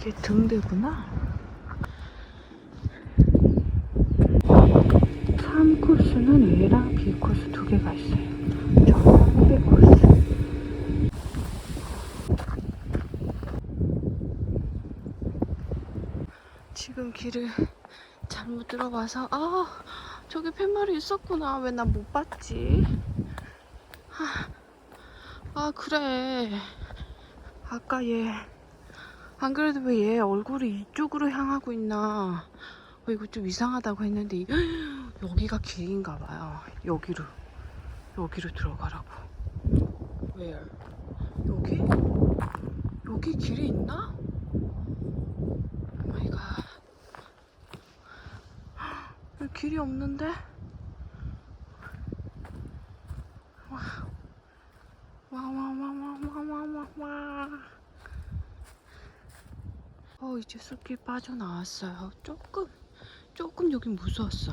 이게 등대구나. 3코스는 A랑 B 코스 두 개가 있어요. 저는 B 코스. 지금 길을 잘못 들어가서 아 저기 팻말이 있었구나 왜나못 봤지 아, 아 그래 아까 얘 안 그래도 왜 얘 얼굴이 이쪽으로 향하고 있나 어, 이거 좀 이상하다고 했는데 이- 여기가 길인가 봐요 여기로 여기로 들어가라고 Where? 여기? 여기 길이 있나? 마이 갓 여기 길이 없는데? 어 이제 숲길 빠져나왔어요. 조금 조금 여긴 무서웠어.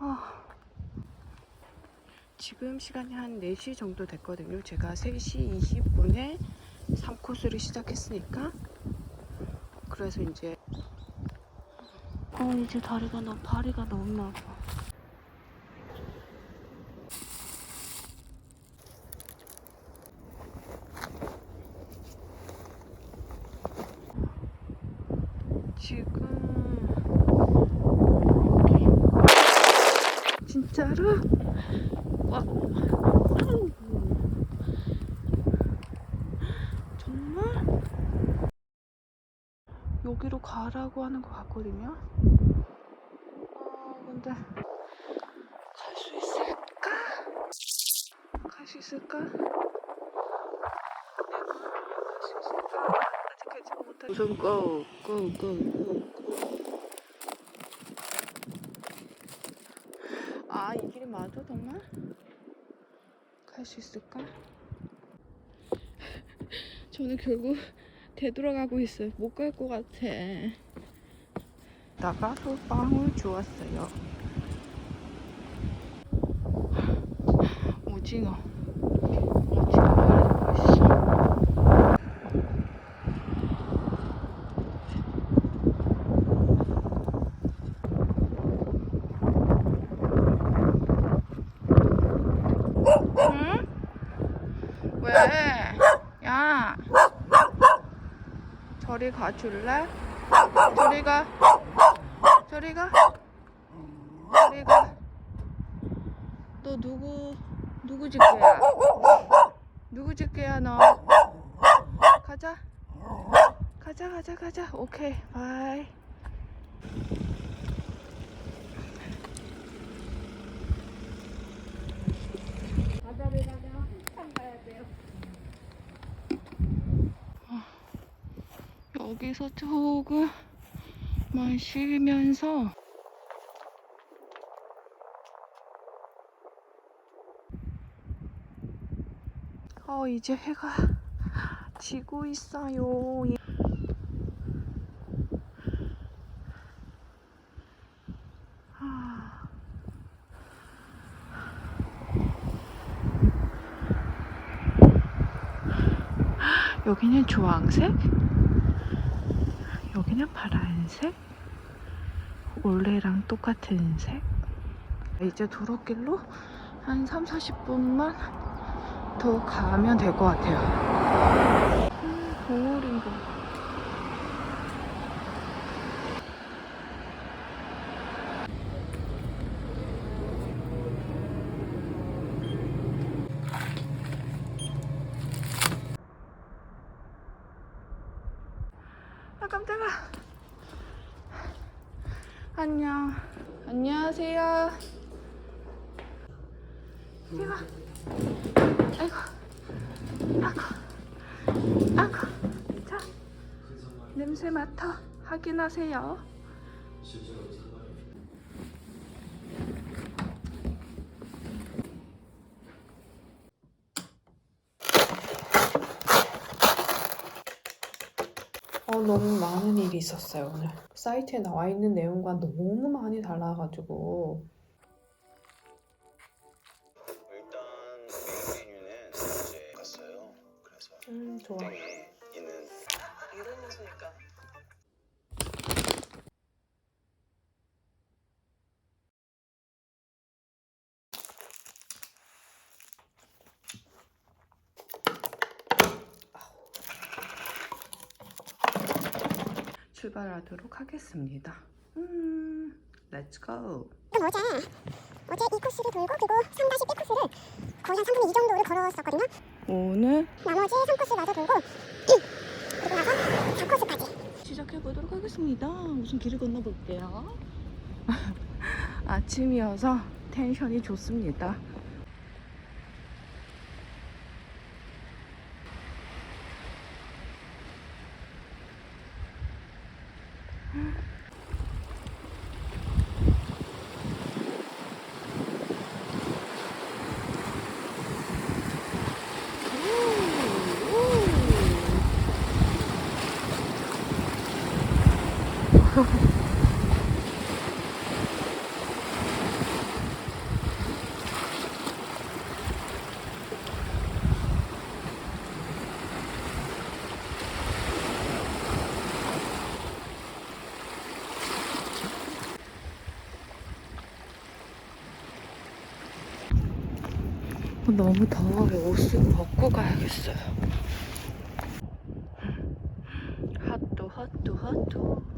어, 지금 시간이 한 4시 정도 됐거든요. 제가 3시 20분에 3코스를 시작했으니까. 그래서 이제 어 이제 다리가 너무 다리가 너무 나빠 지금 진짜로 와. 정말 여기로 가라고 하는 것 같거든요. 어, 근데 갈 수 있을까? 갈 수 있을까? 내가 갈 수 있을까? 아직까지 못하. 우선 고, 고, 고, 고, 고. 아, 이 길이 맞아 정말? 갈 수 있을까? 저는 결국 되돌아가고 있어요. 못 갈 것 같아. 나가서 빵을 주었어요. 오징어. 오징어를 먹고 있어. 응? 왜? 야. 저리 가줄래? 저리 가. 저리 가. 저리 가. 너 누구 누구 집게야? 누구 집게야 너? 가자. 가자 가자 가자. 오케이. 바이. 여기서 조금 마시면서 어 이제 해가 지고 있어요. 아. 여기는 주황색, 여기는 파란색, 올레랑 똑같은 색. 이제 도로길로 한 3, 40분만 더 가면 될 것 같아요. 음, 거울이고. 아 깜짝아. 안녕. 안녕하세요. 이거. 아이고. 아이고. 아이고. 자. 냄새 맡아 확인하세요. 너무 많은 일이 있었어요, 오늘. 사이트에 나와 있는 내용과 너무 많이 달라가지고. 일단 메뉴는 이제 갔어요. 그래서 음 좋아. 굉장히 있는 이런 녀석이니까. 출발하도록 하겠습니다. 음, 렛츠 고. 그럼 어제 어제 이 코스를 돌고 그리고 3-B 코스를 거의 한 3분의 2 정도를 걸었었거든요. 오늘 나머지 3코스 마저 돌고 그리고 나서 4코스까지. 시작해 보도록 하겠습니다. 우선 길을 건너 볼게요. 아침이어서 텐션이 좋습니다. 너무 더워요. 옷을 벗고 가야겠어요. 핫도 핫도 핫도.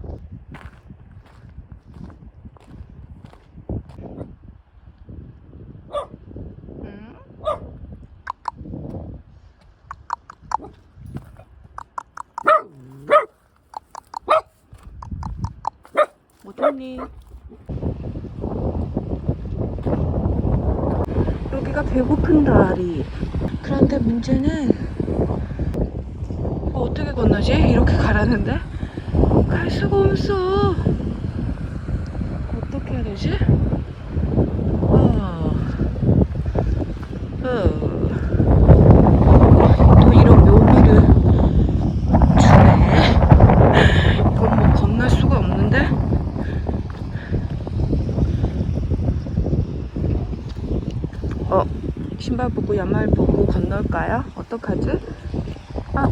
어떠니? 여기가 배고픈 다리. 그런데 문제는 이거 어떻게 건너지? 이렇게 가라는데 갈 수가 없어. 어떻게 해야 되지? 어. 어. 또 이런 묘미를 주네. 이건 뭐 건널 수가 없는데. 어, 벗고 양말 벗고 건널까요? 어떡하지? 아,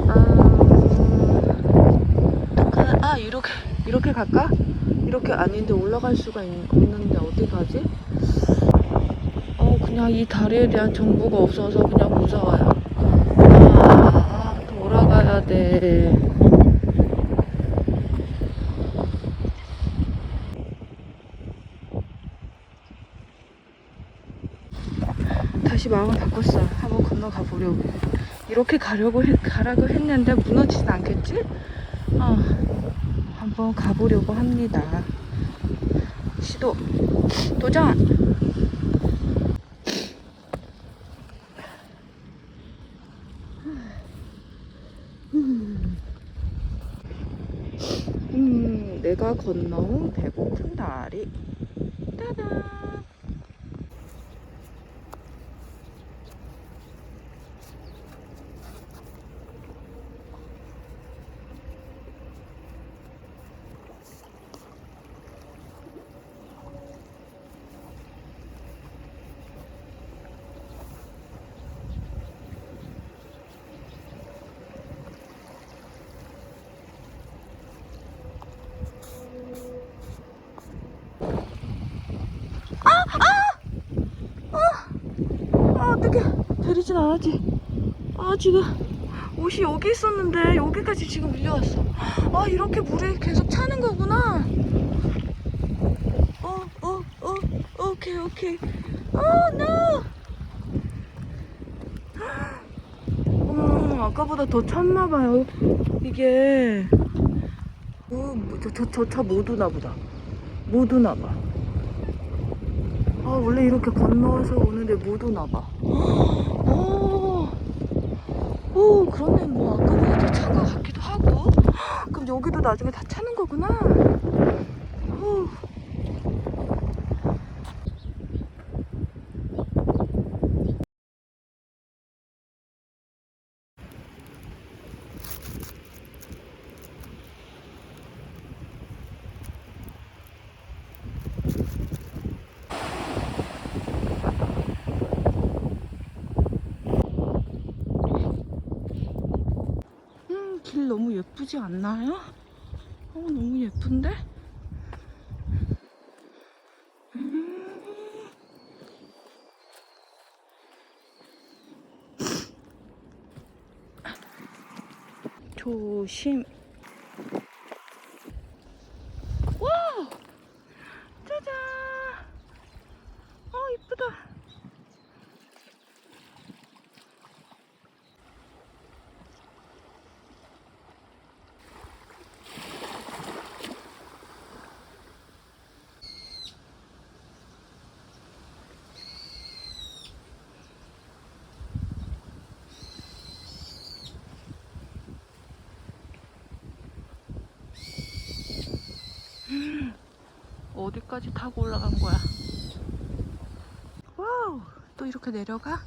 아, 아, 이렇게, 이렇게 갈까? 이렇게 아닌데 올라갈 수가 있, 없는데 어디 가지? 어, 그냥 이 다리에 대한 정보가 없어서 그냥 무서워요. 아, 돌아가야 돼. 다시 마음을 바꿨어. 한번 건너가 보려고. 이렇게 가려고 해- 가라고 했는데 무너지진 않겠지? 어, 한번 가보려고 합니다. 시도 도전. 음, 내가 건너온 배고픈 다리. 따단. 아 어떡해 데리진 않았지 아 지금 옷이 여기 있었는데 여기까지 지금 밀려왔어. 아 이렇게 물에 계속 차는 거구나. 어 어어 오케이 오케이. 어 no! 어머 아까보다 더 찼나봐요 이게. 어저저 차못 오나 보다. 못 오나 봐. 아 원래 이렇게 건너서 오는데 못 오나 봐. 오, 오 그러네 뭐 아까보다 더 차가 같기도 하고. 그럼 여기도 나중에 다 차는 거구나. 오. 예쁘지 않나요? 어, 너무 예쁜데? 음. 조심. 와! 짜잔! 어, 이쁘다. 어디까지 타고 올라간 거야? 와우! 또 이렇게 내려가?